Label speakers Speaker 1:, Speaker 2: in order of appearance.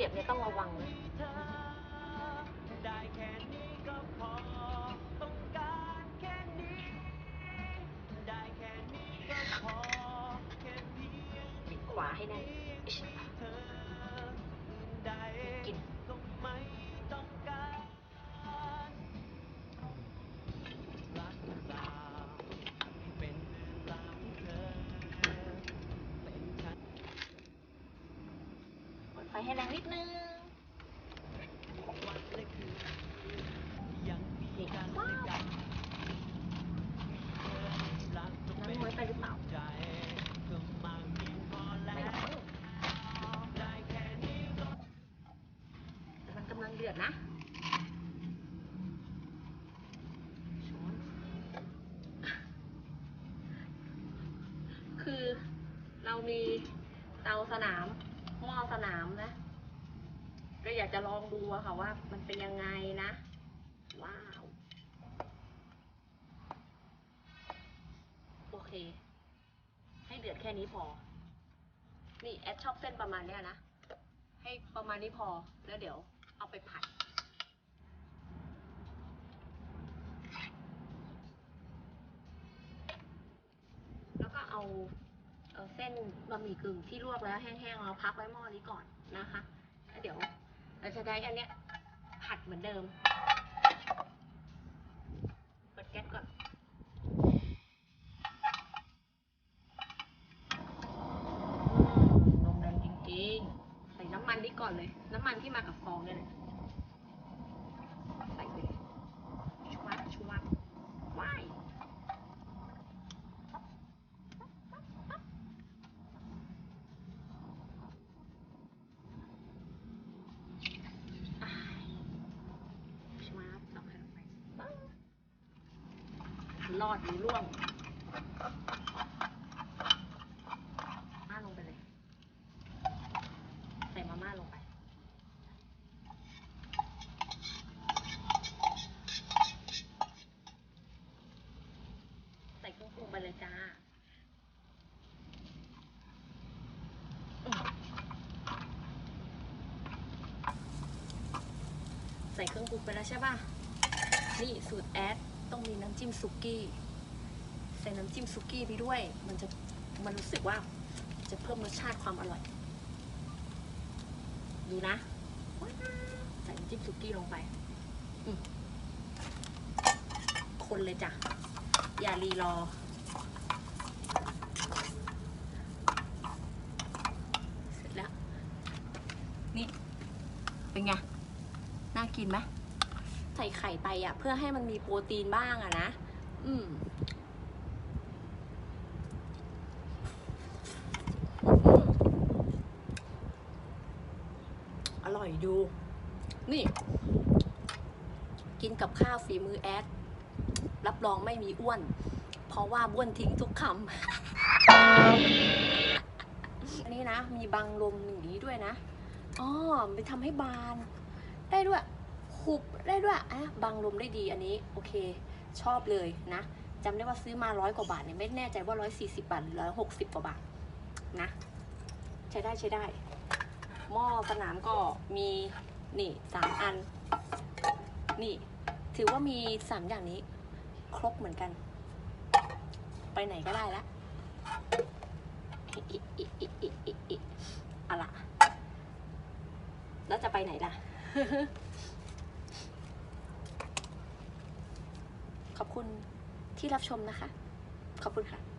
Speaker 1: ียบเนี่ยต้องระวัง
Speaker 2: ได้แค่นี้ก็พอ ต้องการแค่นี้ ได้แค่นี้ก็พอ แค่เพียง
Speaker 1: ปิดขวาให้แน่น
Speaker 2: ไฟ
Speaker 1: ให้แรงนิดนึง
Speaker 2: วันและคืนยังมี
Speaker 1: นี่
Speaker 2: กัน
Speaker 1: ว้าว
Speaker 2: น้ำ
Speaker 1: น้อยไปหรือเปล่า
Speaker 2: ก็มากเพียงพอแล้
Speaker 1: ไม่หรอก
Speaker 2: วได้แค่นี้ก็
Speaker 1: แต่มันกำลังเดือดนะคือเรามีเตาสนาม ม้อสนามนะ ก็อยากจะลองดูอะค่ะว่า มันเป็นยังไงนะ ว้าว โอเค ให้เดือดแค่นี้พอ นี่แอดชอบเส้นประมาณเนี้ยนะ ให้ประมาณนี้พอ แล้วเดี๋ยวเอาไปผัด ส้นบะหมี่กึ่งที่ลวกแล้วแห้งๆเราพักไว้หม้อนี้ก่อนนะคะแล้วเดี๋ยวเราจะได้อันเนี้ยผัดเหมือนเดิมเปิดแก๊สก่อนลมแรงจริงๆ ใส่น้ำมันนี้ก่อนเลย น้ำมันที่มากับฟองเนี่ยแหละใส่ไปเลยชวับชวับว้ายอ้ายชวับตอกให้ลงไปปึ้ง รอดหรือร่วงมาลงไปเลย ใส่มาม่าลงไป ใส่เครื่องปรุงไปเลยจ้าใส่เครื่องปรุงไปแล้วใช่ป่ะ นี่สูตรแอด ต้องมีน้ำจิ้มซุกี้ใส่น้ำจิ้มซุกี้ไปด้วย มันจะมันรู้สึกว่าจะเพิ่มรสชาติความอร่อย ดูนะใส่น้ำจิ้มซุกี้ลงไปคนเลยจ้ะ อย่ารีรอ เสร็จแล้ว นี่ เป็นไง น่ากินไหม ใส่ไข่ไปอะเพื่อให้มันมีโปรตีนบ้างอะนะ อืมอร่อยดู นี่ กินกับข้าวฝีมือแอด รับรองไม่มีอ้วน เพราะว่าบ้วนทิ้งทุกคำ อันนี้นะ มีบังลมอย่างนี้ด้วยนะ อ๋อมันทำให้บาน ได้ด้วย หุบได้ด้วยอะบังลมได้ดีอันนี้โอเค ชอบเลยนะจำได้ว่าซื้อมาร้อยกว่าบาทเนี่ยไม่แน่ใจว่าร้อยสี่สิบาทหรือร้อยหกสิบกว่าบาทนะใช้ได้ใช้ได้ หม้อสนามก็มีนี่สามอัน นี่ ถือว่ามีสามอย่างนี้ ครบเหมือนกัน ไปไหนก็ได้ละอิอิอิอิอิอิอิอะล่ะแล้วจะไปไหนล่ะ ขอบ คุณที่รับชมนะคะ ขอบคุณค่ะ